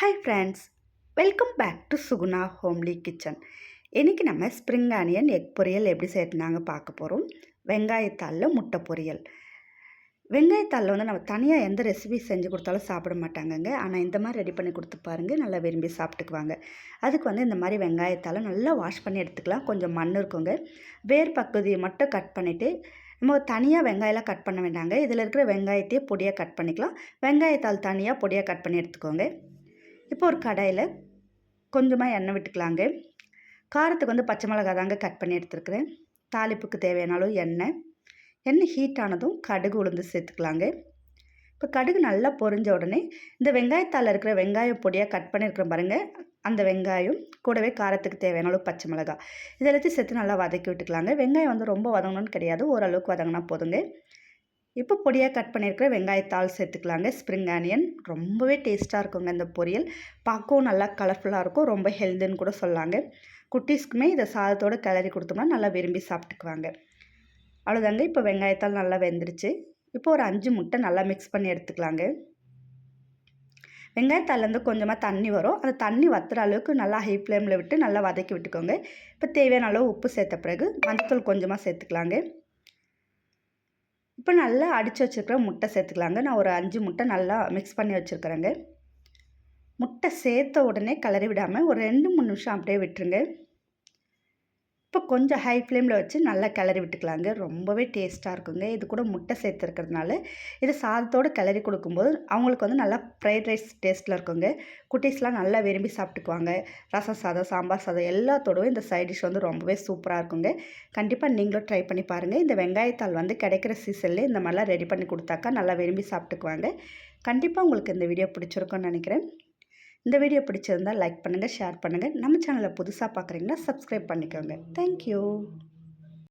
Hi friends welcome back to Suguna homely kitchen இன்றைக்கி நம்ம spring onion egg பொரியல் எப்படி செய்யறதுனாங்க பார்க்க போகிறோம் வெங்காயத்தாளில் முட்டை பொரியல். வெங்காயத்தாளில் வந்து நம்ம தனியாக எந்த ரெசிபி செஞ்சு கொடுத்தாலும் சாப்பிட மாட்டாங்கங்க. ஆனால் இந்த மாதிரி ரெடி பண்ணி கொடுத்து பாருங்கள் நல்லா விரும்பி சாப்பிட்டுக்குவாங்க. அதுக்கு வந்து இந்த மாதிரி வெங்காயத்தால் நல்லா வாஷ் பண்ணி எடுத்துக்கலாம். கொஞ்சம் மண் இருக்குங்க. வேர் பகுதியை மட்டும் கட் பண்ணிவிட்டு நம்ம தனியாக வெங்காயம்லாம் கட் பண்ண வேண்டாங்க. இதில் இருக்கிற வெங்காயத்தையே பொடியாக கட் பண்ணிக்கலாம். வெங்காயத்தால் தனியாக பொடியாக கட் பண்ணி எடுத்துக்கோங்க. இப்போ ஒரு கடாயில் கொஞ்சமாக எண்ணெய் விட்டுக்கலாங்க. காரத்துக்கு வந்து பச்சை மிளகா தாங்க கட் பண்ணி எடுத்துருக்குறேன். தாளிப்புக்கு தேவையான அளவு எண்ணெய். எண்ணெய் ஹீட் ஆனதும் கடுகு உளுந்து சேர்த்துக்கலாங்க. இப்போ கடுகு நல்லா பொரிஞ்ச உடனே இந்த வெங்காயத்தால் இருக்கிற வெங்காயம் பொடியாக கட் பண்ணியிருக்கிற பாருங்கள் அந்த வெங்காயம் கூடவே காரத்துக்கு தேவையான அளவு பச்சை மிளகா. இதெல்லாத்தையும் சேர்த்து நல்லா வதக்கி விட்டுக்கலாங்க. வெங்காயம் வந்து ரொம்ப வதங்கணும்னு கிடையாது. ஓரளவுக்கு வதங்கினா போதுங்க. இப்போ பொடியாக கட் பண்ணியிருக்கிற வெங்காயத்தாள் சேர்த்துக்கலாங்க. ஸ்ப்ரிங் ஆனியன் ரொம்பவே டேஸ்ட்டாக இருக்குங்க இந்த பொரியல். பார்க்கவும் நல்லா கலர்ஃபுல்லாக இருக்கும். ரொம்ப ஹெல்த்துன்னு கூட சொல்லாங்க. குட்டீஸ்க்குமே இதை சாதத்தோடு கிளறி கொடுத்தோம்னா நல்லா விரும்பி சாப்பிட்டுக்குவாங்க. அவ்வளோதாங்க. இப்போ வெங்காயத்தால் நல்லா வெந்துருச்சு. இப்போ ஒரு அஞ்சு முட்டை நல்லா மிக்ஸ் பண்ணி எடுத்துக்கலாங்க. வெங்காயத்தாலேருந்து கொஞ்சமாக தண்ணி வரும். அந்த தண்ணி வத்துற அளவுக்கு நல்லா ஹை ஃப்ளேமில் விட்டு நல்லா வதக்கி விட்டுக்கோங்க. இப்போ தேவையான அளவு உப்பு சேர்த்த பிறகு மஞ்சத்தூள் கொஞ்சமாக சேர்த்துக்கலாங்க. இப்போ நல்லா அடித்து வச்சுருக்கிற முட்டை சேர்த்துக்கலாங்க. நான் ஒரு அஞ்சு முட்டை நல்லா மிக்ஸ் பண்ணி வச்சுருக்குறேங்க. முட்டை சேர்த்த உடனே கலரி விடாமல் ஒரு ரெண்டு மூணு நிமிஷம் அப்படியே விட்டுருங்க. இப்போ கொஞ்சம் ஹை ஃப்ளேமில் வச்சு நல்லா கிளறி விட்டுக்கலாங்க. ரொம்பவே டேஸ்ட்டாக இருக்குங்க. இது கூட முட்டை சேர்த்துருக்கிறதுனால இது சாதத்தோடு கிளறி கொடுக்கும்போது அவங்களுக்கு வந்து நல்லா ஃப்ரைட் ரைஸ் டேஸ்ட்டில் இருக்குங்க. குட்டீஸ்லாம் நல்லா விரும்பி சாப்பிட்டுக்குவாங்க. ரசம் சாதம் சாம்பார் சாதம் எல்லாத்தோடவும் இந்த சைட் டிஷ் வந்து ரொம்பவே சூப்பராக இருக்குங்க. கண்டிப்பாக நீங்களும் ட்ரை பண்ணி பாருங்கள் இந்த வெங்காயத்தால் வந்து கிடைக்கிற சீசன்லேயே இந்த மாதிரிலாம் ரெடி பண்ணி கொடுத்தாக்கா நல்லா விரும்பி சாப்பிட்டுக்குவாங்க. கண்டிப்பாக உங்களுக்கு இந்த வீடியோ பிடிச்சிருக்குன்னு நினைக்கிறேன். இந்த வீடியோ பிடிச்சிருந்தால் லைக் பண்ணுங்கள் ஷேர் பண்ணுங்கள் நம்ம சேனலை புதுசாக பார்க்குறீங்கன்னா சப்ஸ்கிரைப் பண்ணிக்கோங்க. தேங்க்யூ